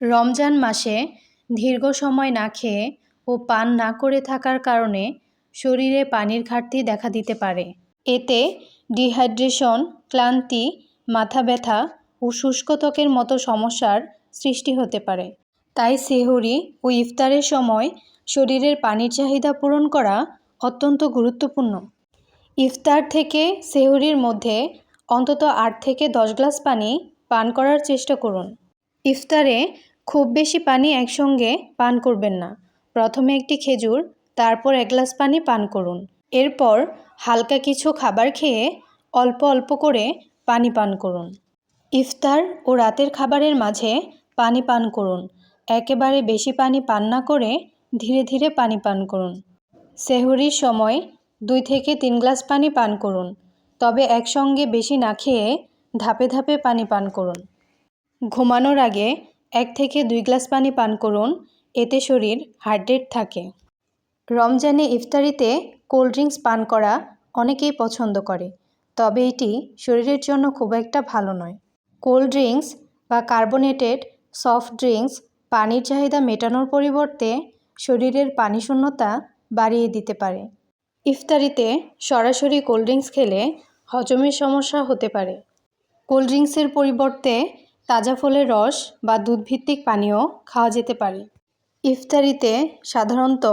রমজান মাসে দীর্ঘ সময় না খেয়ে ও পান না করে থাকার কারণে শরীরে পানির ঘাটতি দেখা দিতে পারে। এতে ডিহাইড্রেশন, ক্লান্তি, মাথা ব্যথা ও শুষ্ক ত্বকের মতো সমস্যার সৃষ্টি হতে পারে। তাই সেহরি ও ইফতারের সময় শরীরের পানির চাহিদা পূরণ করা অত্যন্ত গুরুত্বপূর্ণ। ইফতার থেকে সেহরির মধ্যে অন্তত আট থেকে দশ গ্লাস পানি পান করার চেষ্টা করুন। ইফতারে খুব বেশি পানি একসঙ্গে পান করবেন না। প্রথমে একটি খেজুর, তারপর এক গ্লাস পানি পান করুন। এরপর হালকা কিছু খাবার খেয়ে অল্প অল্প করে পানি পান করুন। ইফতার ও রাতের খাবারের মাঝে পানি পান করুন। একেবারে বেশি পানি পান না করে ধীরে ধীরে পানি পান করুন। সেহরির সময় দুই থেকে তিন গ্লাস পানি পান করুন। তবে একসঙ্গে বেশি না খেয়ে ধাপে ধাপে পানি পান করুন। ঘুমানোর আগে এক থেকে দুই গ্লাস পানি পান করুন, এতে শরীর হাইড্রেট থাকে। রমজানে ইফতারিতে কোল্ড ড্রিঙ্কস পান করা অনেকেই পছন্দ করে, তবে এটি শরীরের জন্য খুব একটা ভালো নয়। কোল্ড ড্রিঙ্কস বা কার্বোনেটেড সফট ড্রিঙ্কস পানির চাহিদা মেটানোর পরিবর্তে শরীরের পানি শূন্যতা বাড়িয়ে দিতে পারে। ইফতারিতে সরাসরি কোল্ড ড্রিঙ্কস খেলে হজমের সমস্যা হতে পারে। কোল্ড ড্রিঙ্কসের পরিবর্তে তাজা ফলের রস বা দুধভিত্তিক পানীয় খাওয়া যেতে পারে। ইফতারিতে সাধারণত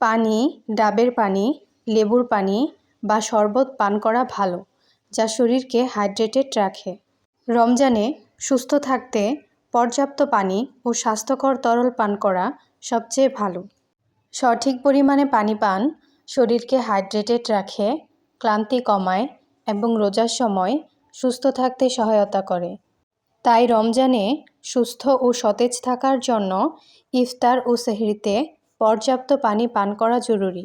পানি, ডাবের পানি, লেবুর পানি বা শরবত পান করা ভালো, যা শরীরকে হাইড্রেটেড রাখে। রমজানে সুস্থ থাকতে পর্যাপ্ত পানি ও স্বাস্থ্যকর তরল পান করা সবচেয়ে ভালো। সঠিক পরিমাণে পানি পান শরীরকে হাইড্রেটেড রাখে, ক্লান্তি কমায় এবং রোজার সময় সুস্থ থাকতে সহায়তা করে। তাই রমজানে সুস্থ ও সতেজ থাকার জন্য ইফতার ও সেহরিতে পর্যাপ্ত পানি পান করা জরুরি।